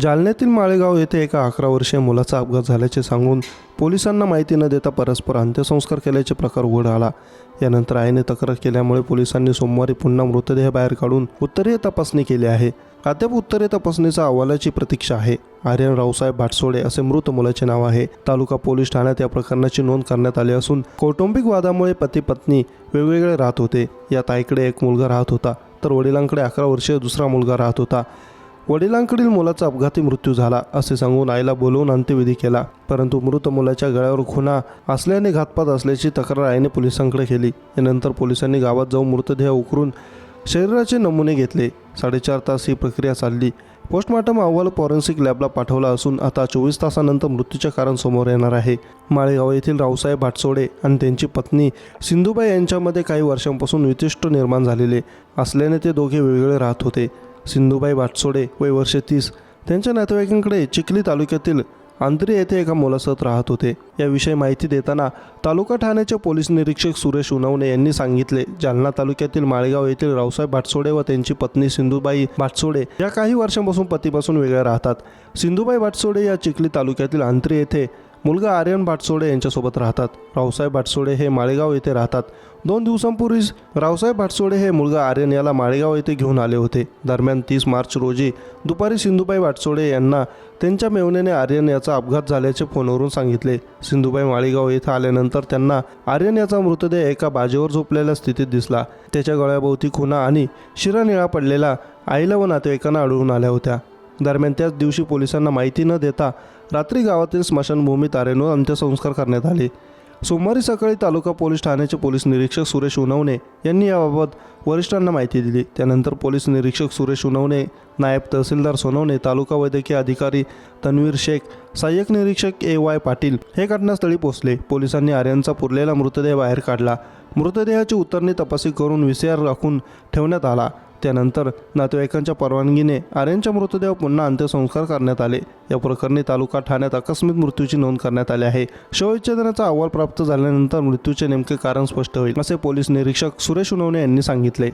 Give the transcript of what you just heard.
जालन्यातील माळेगाव येथे एका अकरा वर्षीय मुलाचा अपघात झाल्याचे सांगून पोलिसांना माहिती न देता परस्पर अंत्यसंस्कार केल्याचे प्रकार उघड आला. यानंतर आईने तक्रार केल्यामुळे पोलिसांनी सोमवारी पुन्हा मृतदेह बाहेर काढून उत्तरीय तपासणी केली आहे. अद्याप उत्तरीय तपासणीचा अहवालाची प्रतीक्षा आहे. आर्यन रावसाहेब भाटसोडे असे मृत मुलाचे नाव आहे. तालुका पोलीस ठाण्यात या प्रकरणाची नोंद करण्यात आली असून कौटुंबिक वादामुळे पती पत्नी वेगवेगळे राहत होते. यात आईकडे एक मुलगा राहत होता तर वडिलांकडे अकरा वर्षीय दुसरा मुलगा राहत होता. वडिलांकडील मुलाचा अपघाती मृत्यू झाला असे सांगून आईला बोलवून अंत्यविधी केला. परंतु मृत मुलाच्या गळ्यावर खुणा असल्याने घातपात असल्याची तक्रार आईने पोलिसांकडे केली. यानंतर पोलिसांनी गावात जाऊन मृतदेह उकरून शरीराचे नमुने घेतले. साडेचार तास ही प्रक्रिया चालली. पोस्टमॉर्टम अहवाल फॉरेन्सिक लॅबला पाठवला असून आता चोवीस तासानंतर मृत्यूचे कारण समोर येणार आहे. माळेगाव येथील रावसाहेब भाटसोडे आणि त्यांची पत्नी सिंधुबाई यांच्यामध्ये काही वर्षांपासून विशिष्ट निर्माण झालेले असल्याने ते दोघे वेगवेगळे राहत होते. सिंधुबाई भाटसोडे वय वर्षे तीस त्यांच्या नातेवाईकांकडे चिखली तालुक्यातील आंतरी येथे एका मुलासह राहत होते. याविषयी माहिती देताना तालुका ठाण्याचे पोलीस निरीक्षक सुरेश उनवणे यांनी सांगितले. जालना तालुक्यातील माळेगाव येथील रावसाहेब भाटसोडे व त्यांची पत्नी सिंधुबाई भाटसोडे या काही वर्षांपासून पतीपासून वेगळ्या राहतात. सिंधुबाई भाटसोडे या चिखली तालुक्यातील आंतरी येथे मुलगा आर्यन भाटसोडे यांच्यासोबत राहतात. रावसाहेब भाटसोडे हे माळेगाव येथे राहतात. दोन दिवसांपूर्वीच रावसाहेब भाटसोडे हे मुलगा आर्यन याला माळेगाव येथे घेऊन आले होते. दरम्यान तीस मार्च रोजी दुपारी सिंधुबाई भाटसोडे यांना त्यांच्या मेवण्याने आर्यन याचा अपघात झाल्याचे फोनवरून सांगितले. सिंधुबाई माळेगाव येथे आल्यानंतर त्यांना आर्यन याचा मृतदेह एका बाजेवर झोपलेल्या स्थितीत दिसला. त्याच्या गळ्याभोवती खुणा आणि शिरा निळा पडलेला आईला व नातेवाईकांना आढळून आल्या होत्या. दरम्यान त्याच दिवशी पोलिसांना माहिती न देता रात्री गावातील स्मशानभूमीत आर्यनवर अंत्यसंस्कार करण्यात आले. सोमवारी सकाळी तालुका पोलीस ठाण्याचे पोलीस निरीक्षक सुरेश उनवणे यांनी याबाबत वरिष्ठांना माहिती दिली. त्यानंतर पोलीस निरीक्षक सुरेश उनवणे नायब तहसीलदार सोनवणे तालुका वैद्यकीय अधिकारी तन्वीर शेख सहाय्यक निरीक्षक ए वाय पाटील हे घटनास्थळी पोहोचले. पोलिसांनी आर्यांचा पुरलेला मृतदेह बाहेर काढला. मृतदेहाची उतरणी तपासणी करून विसीआर राखून ठेवण्यात आला. त्यानंतर नातेवाईकांच्या परवानगीने आर्यनच्या मृतदेह पुन्हा अंत्यसंस्कार करण्यात आले. या प्रकरणी तालुका ठाण्यात आकस्मिक मृत्यूची नोंद करण्यात आली आहे. शवविच्छेदनाचा अहवाल प्राप्त झाल्यानंतर मृत्यूचे नेमके कारण स्पष्ट होईल असे पोलीस निरीक्षक सुरेश उनवणे यांनी सांगितले.